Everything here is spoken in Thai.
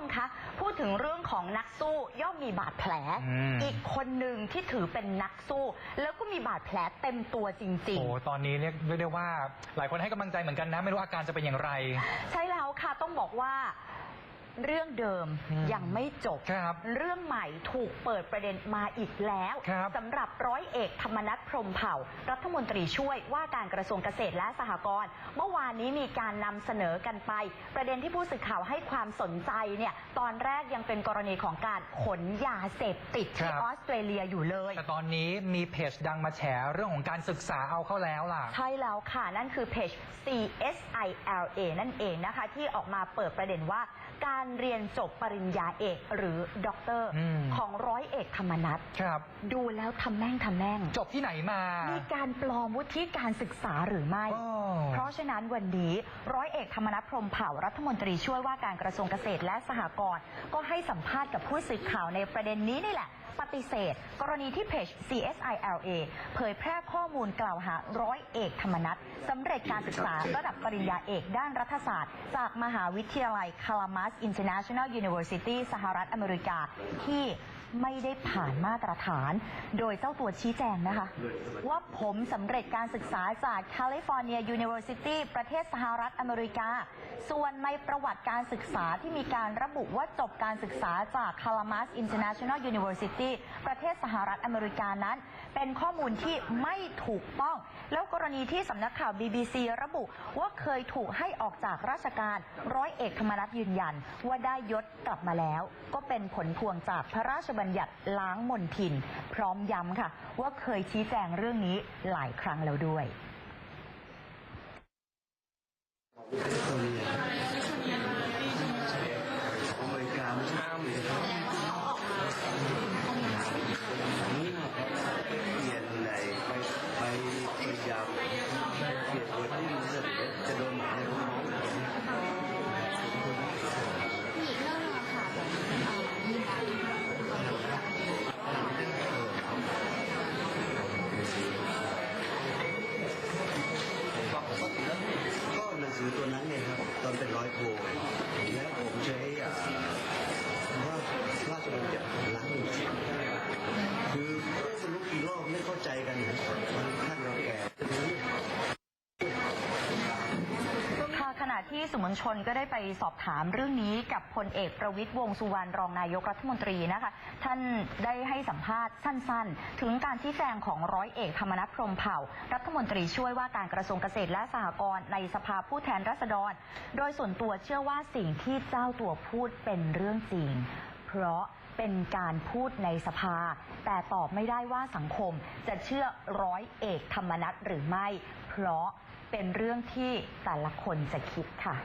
มคะ พูดถึงเรื่องของนักสู้ย่อมมีบาดแผล อืม อีกคนหนึ่งที่ถือเป็นนักสู้ แล้วก็มีบาดแผลเต็มตัวจริง โอ้ตอนนี้เรียกเรียกได้ว่าหลายคนให้กำลังใจเหมือนกันนะ ไม่รู้อาการจะเป็นอย่างไรๆใช่แล้วค่ะต้องบอกว่า เรื่องเดิมอืมยังไม่จบ ครับเรื่องใหม่ถูกเปิดประเด็นมาอีกแล้วครับสำหรับร้อยเอกธรรมนัฐพรหมเผ่า รัฐมนตรีช่วยว่าการกระทรวงเกษตรและสหกรณ์เมื่อวานนี้มีการนำเสนอกันไป ประเด็นที่ผู้สื่อข่าวให้ความสนใจเนี่ยตอนแรกยังเป็นกรณีของการขนยาเสพติดที่ครับ ออสเตรเลียอยู่เลย แต่ตอนนี้มีเพจดังมาแฉเรื่องของการศึกษาเอาเข้าแล้วล่ะ ใช่แล้วค่ะ นั่นคือเพจ CSILA นั่นเองนะคะ ที่ออกมาเปิดประเด็นว่า การเรียนจบปริญญาเอกหรือด็อกเตอร์อืม ของร้อยเอกธรรมนัฐครับ ดูแล้วทำแม่งทำแม่ง จบที่ไหนมามีการปลอมวุฒิการศึกษาหรือไม่อ้อเพราะฉะนั้นวันนี้ร้อยเอกธรรมนัฐพรมเผ่ารัฐมนตรีช่วยว่าการกระทรวงเกษตรและสหกรณ์ก็ให้สัมภาษณ์กับผู้สื่อข่าวในประเด็นนี้นี่แหละ ปฏิเสธ กรณีที่เพจ CSILA เผยแพร่ข้อมูลกล่าวหาร้อยเอกธรรมนัฐสำเร็จการศึกษาระดับปริญญาเอกด้านรัฐศาสตร์ จากมหาวิทยาลัยคาลามัส International University สหรัฐอเมริกาที่ ไม่ได้ผ่านมาตรฐาน โดยเจ้าตัวชี้แจงนะคะ ว่าผมสำเร็จการศึกษาจากแคลิฟอร์เนีย University ประเทศสหรัฐอเมริกา ส่วนในประวัติการศึกษาที่มีการระบุว่าจบการศึกษาจากคาลามัส International University ประเทศสหรัฐอเมริกานั้น เป็นข้อมูลที่ไม่ถูกต้อง แล้วกรณีที่สำนักข่าว BBC ระบุว่าเคยถูกให้ออกจากราชการร้อยเอกธรรมนัฐยืนยัน ว่าได้ยศกลับมาแล้ว ก็เป็นผลพวงจากพระราชบัญญัติล้างมนทิน พร้อมย้ำค่ะ ว่าเคยชี้แจงเรื่องนี้หลายครั้งแล้วด้วย ตัวนี้อเมริกาไม่ใช่เลยครับนี่เปลี่ยนไหนไปไปพยายามเปลี่ยนเวอร์ชันเสร็จจะโดนหมายรู้น้องก็หนังสือตัวนั้นไงครับ ต อ สื่อมวลชนก็ได้ไปสอบถามเรื่องนี้กับพลเอกประวิตยวงสุวรรณรองนายกรัฐมนตรีนะคะ ท่านได้ให้สัมภาษณ์สั้นๆ ถึงการชี้แจงของร้อยเอกธรรมนัฐพรหมเผ่า รัฐมนตรีช่วยว่าการกระทรวงเกษตรและสหกรณ์ในสภาผู้แทนราษฎร โดยส่วนตัวเชื่อว่าสิ่งที่เจ้าตัวพูดเป็นเรื่องจริง เพราะเป็นการพูดในสภา แต่ตอบไม่ได้ว่าสังคมจะเชื่อร้อยเอกธรรมนัฐหรือไม่ เพราะ เป็นเรื่องที่แต่ละคนจะคิดค่ะ